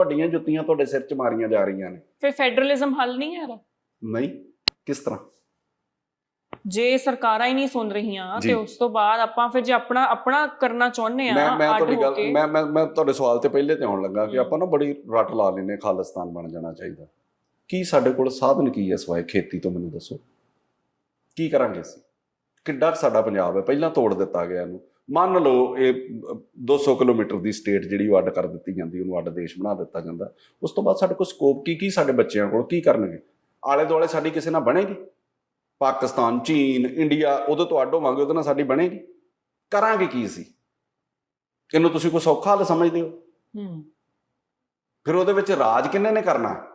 ਵੱਡੀਆਂ ਜੁੱਤੀਆਂ ਤੁਹਾਡੇ ਸਿਰ 'ਚ ਮਾਰੀਆਂ ਜਾ ਰਹੀਆਂ ਨੇ। ਫਿਰ ਫੈਡਰਲਿਜ਼ਮ ਹੱਲ ਨਹੀਂ ਹੈ ਇਹਦਾ ਨਹੀਂ ਕਿਸ ਤਰ੍ਹਾਂ? ਜੇ ਸਰਕਾਰਾਂ ਹੀ ਨਹੀਂ ਸੁਣ ਰਹੀਆਂ। ਤੇ ਉਸ ਤੋਂ ਬਾਅਦ ਆਪਾਂ ਫਿਰ ਜੇ ਆਪਣਾ ਆਪਣਾ ਕਰਨਾ ਚਾਹੁੰਦੇ ਆ ਮੈਂ ਮੈਂ ਤੁਹਾਡੀ ਗੱਲ ਮੈਂ ਮੈਂ ਮੈਂ ਤੁਹਾਡੇ ਸਵਾਲ ਤੇ ਪਹਿਲੇ ਤੇ ਆਉਣ ਲੱਗਾ ਕਿ। ਆਪਾਂ ਨਾ ਬੜੀ ਰੱਟ ਲਾ ਲੈਨੇ ਖਾਲਿਸਤਾਨ ਬਣ ਜਾਣਾ ਚਾਹੀਦਾ। ਕੀ ਸਾਡੇ ਕੋਲ ਸਾਧਨ ਕੀ ਹੈ ਸਵਾਏ ਖੇਤੀ ਤੋਂ ਮੈਨੂੰ ਦੱਸੋ। ਕੀ ਕਰਾਂਗੇ ਅਸੀਂ? ਕਿੱਡਾ ਸਾਡਾ ਪੰਜਾਬ ਹੈ? ਪਹਿਲਾਂ ਤੋੜ ਦਿੱਤਾ ਗਿਆ ਇਹਨੂੰ। ਮੰਨ ਲਓ ਇਹ ਅ, 200 ਕਿਲੋਮੀਟਰ ਦੀ ਸਟੇਟ ਜਿਹੜੀ ਉਹ ਅੱਡ ਕਰ ਦਿੱਤੀ ਜਾਂਦੀ ਉਹਨੂੰ ਅੱਡ ਦੇਸ਼ ਬਣਾ ਦਿੱਤਾ ਜਾਂਦਾ। ਉਸ ਤੋਂ ਬਾਅਦ ਸਾਡੇ ਕੋਲ ਸਕੋਪ ਕੀ ਕੀ ਸਾਡੇ ਬੱਚਿਆਂ ਕੋਲ ਕੀ ਕਰਨਗੇ? ਆਲੇ ਦੁਆਲੇ ਸਾਡੀ ਕਿਸੇ ਨਾਲ ਬਣੇਗੀ? ਪਾਕਿਸਤਾਨ ਚੀਨ ਇੰਡੀਆ ਉਹਦੇ ਤੋਂ ਅੱਡ ਹੋਵਾਂਗੇ ਉਹਦੇ ਨਾਲ ਸਾਡੀ ਬਣੇਗੀ? ਕਰਾਂਗੇ ਕੀ ਅਸੀਂ? ਇਹਨੂੰ ਤੁਸੀਂ ਕੋਈ ਸੌਖਾ ਹੱਲ ਸਮਝਦੇ ਹੋ? ਹੂੰ। ਫਿਰ ਉਹਦੇ ਵਿੱਚ ਰਾਜ ਕਿੰਨੇ ਨੇ ਕਰਨਾ?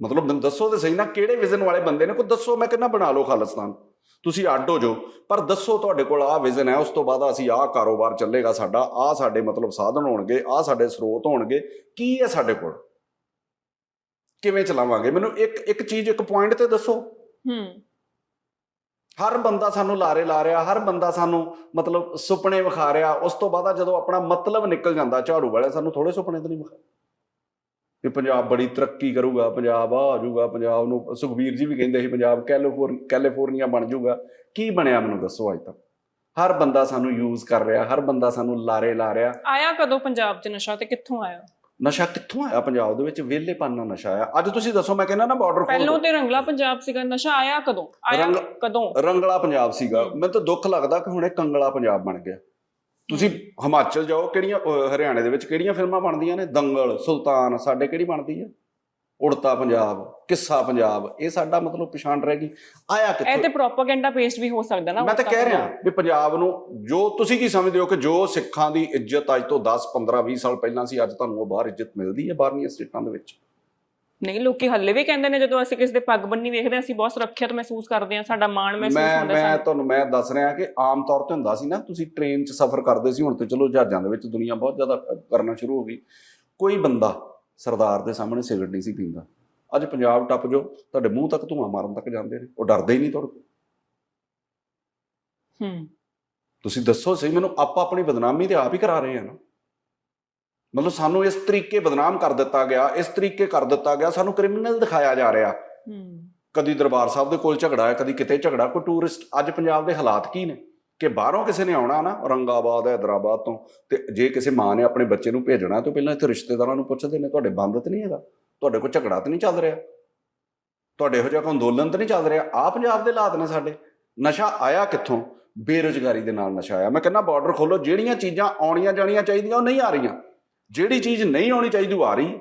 ਮਤਲਬ ਮੈਨੂੰ ਦੱਸੋ ਤੇ ਸਹੀ ਨਾ ਕਿਹੜੇ ਵਿਜ਼ਨ ਵਾਲੇ ਬੰਦੇ ਨੇ? ਕੋਈ ਦੱਸੋ ਮੈਂ ਕਿੰਨਾ ਬਣਾ ਲਓ ਖਾਲਿਸਤਾਨ? ਤੁਸੀਂ ਅੱਡ ਹੋ ਜਾਓ। ਪਰ ਦੱਸੋ ਤੁਹਾਡੇ ਕੋਲ ਆਹ ਵਿਜ਼ਨ ਹੈ ਉਸ ਤੋਂ ਬਾਅਦ ਅਸੀਂ ਆਹ ਕਾਰੋਬਾਰ ਚੱਲੇਗਾ ਸਾਡਾ ਆਹ ਸਾਡੇ ਮਤਲਬ ਸਾਧਨ ਹੋਣਗੇ ਆਹ ਸਾਡੇ ਸਰੋਤ ਹੋਣਗੇ। ਕੀ ਹੈ ਸਾਡੇ ਕੋਲ? ਕਿਵੇਂ ਚਲਾਵਾਂਗੇ? ਮੈਨੂੰ ਇੱਕ ਇੱਕ ਚੀਜ਼ ਇੱਕ ਪੁਆਇੰਟ ਤੇ ਦੱਸੋ। ਹੂੰ। ਹਰ ਬੰਦਾ ਸਾਨੂੰ ਲਾਰੇ ਲਾ ਰਿਹਾ ਹਰ ਬੰਦਾ ਸਾਨੂੰ ਮਤਲਬ ਸੁਪਨੇ ਵਿਖਾ ਰਿਹਾ। ਉਸ ਤੋਂ ਬਾਅਦ ਆ ਜਦੋਂ ਆਪਣਾ ਮਤਲਬ ਨਿਕਲ ਜਾਂਦਾ ਝਾੜੂ ਵਾਲੇ ਸਾਨੂੰ ਥੋੜੇ ਸੁਪਨੇ ਤਾਂ ਨਹੀਂ ਵਿਖਾ ਕਿ ਪੰਜਾਬ ਬੜੀ ਤਰੱਕੀ ਕਰੂਗਾ ਪੰਜਾਬ ਆ ਜਾਊਗਾ ਪੰਜਾਬ ਨੂੰ ਸੁਖਬੀਰ ਜੀ ਵੀ ਕਹਿੰਦੇ ਸੀ ਪੰਜਾਬ ਕੈਲੀਫੋਰ ਕੈਲੀਫੋਰਨੀਆ ਬਣ ਜਾਊਗਾ। ਕੀ ਬਣਿਆ ਮੈਨੂੰ ਦੱਸੋ ਅੱਜ ਤੱਕ? ਹਰ ਬੰਦਾ ਸਾਨੂੰ ਯੂਜ਼ ਕਰ ਰਿਹਾ ਹਰ ਬੰਦਾ ਸਾਨੂੰ ਲਾਰੇ ਲਾ ਰਿਹਾ। ਆਇਆ ਕਦੋਂ ਪੰਜਾਬ 'ਚ ਨਸ਼ਾ ਤੇ ਕਿੱਥੋਂ ਆਇਆ? ਨਸ਼ਾ ਕਿੱਥੋਂ ਆਇਆ? ਪੰਜਾਬ ਦੇ ਵਿੱਚ ਵਿਹਲੇਪਨ ਨਾਲ ਨਸ਼ਾ ਆਇਆ। ਅੱਜ ਤੁਸੀਂ ਦੱਸੋ ਮੈਂ ਕਹਿੰਦਾ ਨਾ ਬਾਰਡਰ ਪਹਿਲੋਂ ਤੇ ਰੰਗਲਾ ਪੰਜਾਬ ਸੀਗਾ ਨਸ਼ਾ ਆਇਆ ਕਦੋਂ? ਆਇਆ ਕਦੋਂ? ਰੰਗਲਾ ਪੰਜਾਬ ਸੀਗਾ। ਮੈਨੂੰ ਤਾਂ ਦੁੱਖ ਲੱਗਦਾ ਕਿ ਹੁਣ ਇਹ ਕੰਗਲਾ ਪੰਜਾਬ ਬਣ ਗਿਆ। ਤੁਸੀਂ ਹਿਮਾਚਲ ਜਾਓ ਕਿਹੜੀਆਂ ਹਰਿਆਣੇ ਦੇ ਵਿੱਚ ਕਿਹੜੀਆਂ ਫਿਲਮਾਂ ਬਣਦੀਆਂ ਨੇ? ਦੰਗਲ ਸੁਲਤਾਨ ਸਾਡੇ ਕਿਹੜੀ ਬਣਦੀ ਹੈ ਉੜਤਾ ਪੰਜਾਬ ਕਿੱਸਾ ਪੰਜਾਬ ਇਹ ਸਾਡਾ ਮਤਲਬ ਪਛਾਣ ਰਹਿ ਗਈ। ਆਇਆ ਇਹ ਤੇ ਕਿੱਥੋਂ ਪ੍ਰੋਪਾਗੈਂਡਾ ਪੇਸਟ ਵੀ ਹੋ ਸਕਦਾ ਨਾ ਮੈਂ ਤਾਂ ਕਹਿ ਰਿਹਾ। ਵੀ ਪੰਜਾਬ ਨੂੰ ਜੋ ਤੁਸੀਂ ਕੀ ਸਮਝਦੇ ਹੋ ਕਿ ਜੋ ਸਿੱਖਾਂ ਦੀ ਇੱਜ਼ਤ ਅੱਜ ਤੋਂ 10 15 20 ਸਾਲ ਪਹਿਲਾਂ ਸੀ ਅੱਜ ਤੁਹਾਨੂੰ ਉਹ ਬਾਹਰ ਇੱਜ਼ਤ ਮਿਲਦੀ ਹੈ ਬਾਹਰਲੀਆਂ ਸਟੇਟਾਂ ਦੇ ਵਿੱਚ। ਨਹੀਂ ਲੋਕੀ ਹੱਲੇ ਵੀ ਕਹਿੰਦੇ ਨੇ ਜਦੋਂ ਅਸੀਂ ਕਿਸੇ ਦੇ ਪੱਗ ਬੰਨੀ ਵੇਖਦੇ ਹਾਂ, ਅਸੀਂ ਬਹੁਤ ਸੁਰੱਖਿਅਤ ਮਹਿਸੂਸ ਕਰਦੇ ਹਾਂ ਸਾਡਾ ਮਾਣ ਮਹਿਸੂਸ ਮੈਂ ਹੁੰਦਾ ਮੈਂ ਸਾਨੂੰ। ਤੁਹਾਨੂੰ ਮੈਂ ਦੱਸ ਰਿਹਾ ਕਿ ਆਮ ਤੌਰ ਤੇ ਹੁੰਦਾ ਸੀ ਨਾ ਤੁਸੀਂ ਟ੍ਰੇਨ 'ਚ ਸਫ਼ਰ ਕਰਦੇ ਸੀ ਹੁਣ ਤੇ ਚਲੋ ਜਹਾਜ਼ਾਂ ਦੇ ਵਿੱਚ ਦੁਨੀਆ ਬਹੁਤ ਜ਼ਿਆਦਾ ਕਰਨਾ ਸ਼ੁਰੂ ਹੋ ਗਈ। ਕੋਈ ਬੰਦਾ ਸਰਦਾਰ ਦੇ ਸਾਹਮਣੇ ਸਿਗਰਟ ਨਹੀਂ ਸੀ ਪੀਂਦਾ। ਅੱਜ ਪੰਜਾਬ ਟੱਪ ਜੋ ਤੁਹਾਡੇ ਮੂੰਹ ਤੱਕ ਧੂਆਂ ਮਾਰਨ ਤੱਕ ਜਾਂਦੇ ਨੇ ਉਹ ਡਰਦੇ ਹੀ ਨਹੀਂ ਤੁਹਾਡੇ ਕੋਲ। ਹੂੰ। ਤੁਸੀਂ ਦੱਸੋ ਸਹੀ ਮੈਨੂੰ ਆਪਾਂ ਆਪਣੀ ਬਦਨਾਮੀ ਤੇ ਆਪ ਹੀ ਕਰਾ ਰਹੇ ਆ ਨਾ। ਮਤਲਬ ਸਾਨੂੰ ਇਸ ਤਰੀਕੇ ਬਦਨਾਮ ਕਰ ਦਿੱਤਾ ਗਿਆ ਇਸ ਤਰੀਕੇ ਕਰ ਦਿੱਤਾ ਗਿਆ ਸਾਨੂੰ ਕ੍ਰਿਮੀਨਲ ਦਿਖਾਇਆ ਜਾ ਰਿਹਾ। ਕਦੀ ਦਰਬਾਰ ਸਾਹਿਬ ਦੇ ਕੋਲ ਝਗੜਾ ਹੈ ਕਦੀ ਕਿਤੇ ਝਗੜਾ ਕੋਈ ਟੂਰਿਸਟ ਅੱਜ ਪੰਜਾਬ ਦੇ ਹਾਲਾਤ ਕੀ ਨੇ? ਕਿ ਬਾਹਰੋਂ ਕਿਸੇ ਨੇ ਆਉਣਾ ਨਾ ਔਰੰਗਾਬਾਦ ਹੈਦਰਾਬਾਦ ਤੋਂ ਤੇ ਜੇ ਕਿਸੇ ਮਾਂ ਨੇ ਆਪਣੇ ਬੱਚੇ ਨੂੰ ਭੇਜਣਾ ਤਾਂ ਪਹਿਲਾਂ ਇੱਥੇ ਰਿਸ਼ਤੇਦਾਰਾਂ ਨੂੰ ਪੁੱਛਦੇ ਨੇ ਤੁਹਾਡੇ ਬੰਦ ਤੇ ਨਹੀਂ ਹੈਗਾ? ਤੁਹਾਡੇ ਕੋਲ ਝਗੜਾ ਤਾਂ ਨਹੀਂ ਚੱਲ ਰਿਹਾ? ਤੁਹਾਡੇ ਇਹੋ ਜਿਹਾ ਕੋਈ ਅੰਦੋਲਨ ਤਾਂ ਨਹੀਂ ਚੱਲ ਰਿਹਾ? ਆ ਪੰਜਾਬ ਦੇ ਹਾਲਾਤ ਨੇ ਸਾਡੇ। ਨਸ਼ਾ ਆਇਆ ਕਿੱਥੋਂ? ਬੇਰੁਜ਼ਗਾਰੀ ਦੇ ਨਾਲ ਨਸ਼ਾ ਆਇਆ। ਮੈਂ ਕਹਿੰਦਾ ਬਾਰਡਰ ਖੋਲੋ ਜਿਹੜੀਆਂ ਚੀਜ਼ਾਂ ਆਉਣੀਆਂ ਜਾਣੀਆਂ ਚਾਹੀਦੀਆਂ ਉਹ ਨਹੀਂ ਆ ਰਹੀਆਂ। ਜਿਹੜੀ ਚੀਜ਼ ਨਹੀਂ ਆਉਣੀ ਚਾਹੀਦੀ ਉਹ ਆ ਰਹੀ।